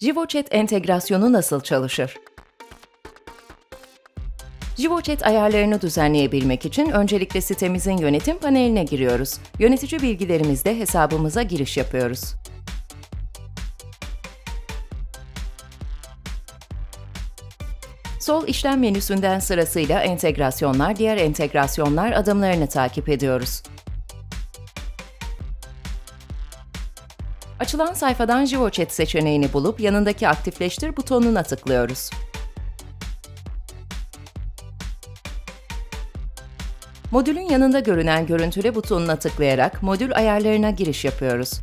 JivoChat entegrasyonu nasıl çalışır? JivoChat ayarlarını düzenleyebilmek için öncelikle sitemizin yönetim paneline giriyoruz. Yönetici bilgilerimizde hesabımıza giriş yapıyoruz. Sol işlem menüsünden sırasıyla entegrasyonlar, diğer entegrasyonlar adımlarını takip ediyoruz. Açılan sayfadan JivoChat seçeneğini bulup yanındaki aktifleştir butonuna tıklıyoruz. Modülün yanında görünen görüntüle butonuna tıklayarak modül ayarlarına giriş yapıyoruz.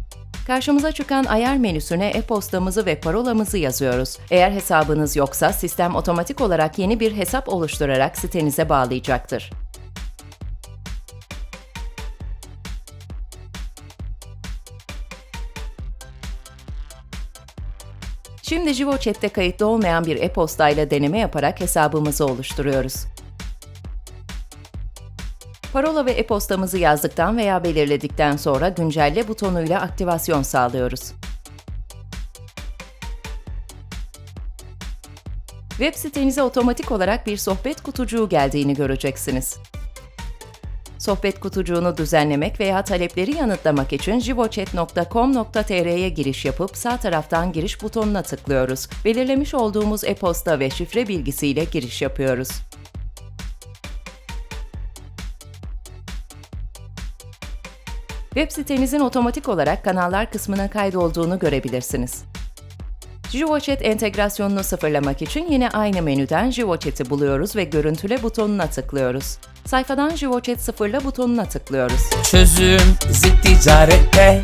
Karşımıza çıkan ayar menüsüne e-postamızı ve parolamızı yazıyoruz. Eğer hesabınız yoksa sistem otomatik olarak yeni bir hesap oluşturarak sitenize bağlayacaktır. Şimdi JivoChat'te kayıtlı olmayan bir e-postayla deneme yaparak hesabımızı oluşturuyoruz. Parola ve e-postamızı yazdıktan veya belirledikten sonra güncelle butonuyla aktivasyon sağlıyoruz. Web sitenize otomatik olarak bir sohbet kutucuğu geldiğini göreceksiniz. Sohbet kutucuğunu düzenlemek veya talepleri yanıtlamak için jivochat.com.tr'ye giriş yapıp sağ taraftan giriş butonuna tıklıyoruz. Belirlemiş olduğumuz e-posta ve şifre bilgisiyle giriş yapıyoruz. Web sitenizin otomatik olarak kanallar kısmına kaydolduğunu görebilirsiniz. JivoChat entegrasyonunu sıfırlamak için yine aynı menüden JivoChat'i buluyoruz ve görüntüle butonuna tıklıyoruz. Sayfadan JivoChat sıfırla butonuna tıklıyoruz. Çözüm ticarette